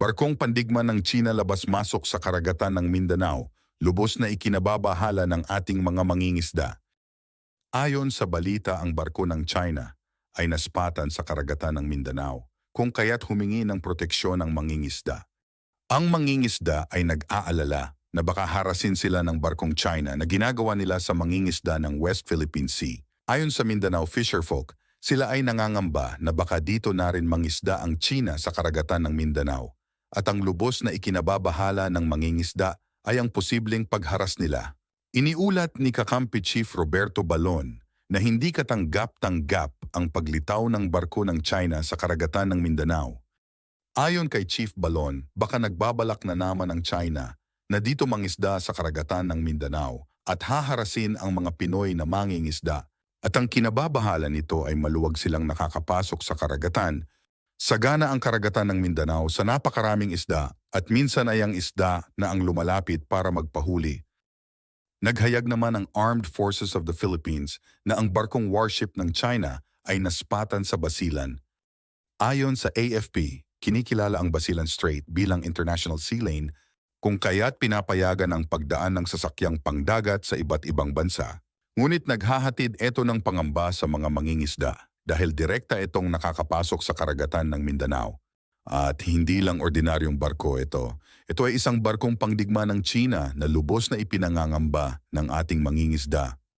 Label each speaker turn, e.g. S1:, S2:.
S1: Barkong pandigma ng China labas-masok sa karagatan ng Mindanao, lubos na ikinababahala ng ating mga mangingisda. Ayon sa balita ang barko ng China ay naspatan sa karagatan ng Mindanao, kung kaya't humingi ng proteksyon ang mangingisda. Ang mangingisda ay nag-aalala na baka harasin sila ng barkong China na ginagawa nila sa mangingisda ng West Philippine Sea. Ayon sa Mindanao Fisherfolk, sila ay nangangamba na baka dito na rin mangisda ang China sa karagatan ng Mindanao at ang lubos na ikinababahala ng mangingisda ay ang posibleng pagharas nila. Iniulat ni Kakampi Chief Roberto Balon na hindi katanggap-tanggap ang paglitaw ng barko ng China sa karagatan ng Mindanao. Ayon kay Chief Balon, baka nagbabalak na naman ang China na dito mangisda sa karagatan ng Mindanao at haharasin ang mga Pinoy na mangingisda at ang kinababahala nito ay maluwag silang nakakapasok sa karagatan Sagana ang karagatan ng Mindanao sa napakaraming isda at minsan ay ang isda na ang lumalapit para magpahuli. Naghayag naman ang Armed Forces of the Philippines na ang barkong warship ng China ay naspatan sa Basilan. Ayon sa AFP, kinikilala ang Basilan Strait bilang International Sea Lane kung kaya't pinapayagan ang pagdaan ng sasakyang pangdagat sa iba't ibang bansa. Ngunit naghahatid ito ng pangamba sa mga mangingisda dahil direkta itong nakakapasok sa karagatan ng Mindanao. At hindi lang ordinaryong barko ito. Ito ay isang barkong pangdigma ng China na lubos na ipinangangamba ng ating mangingisda.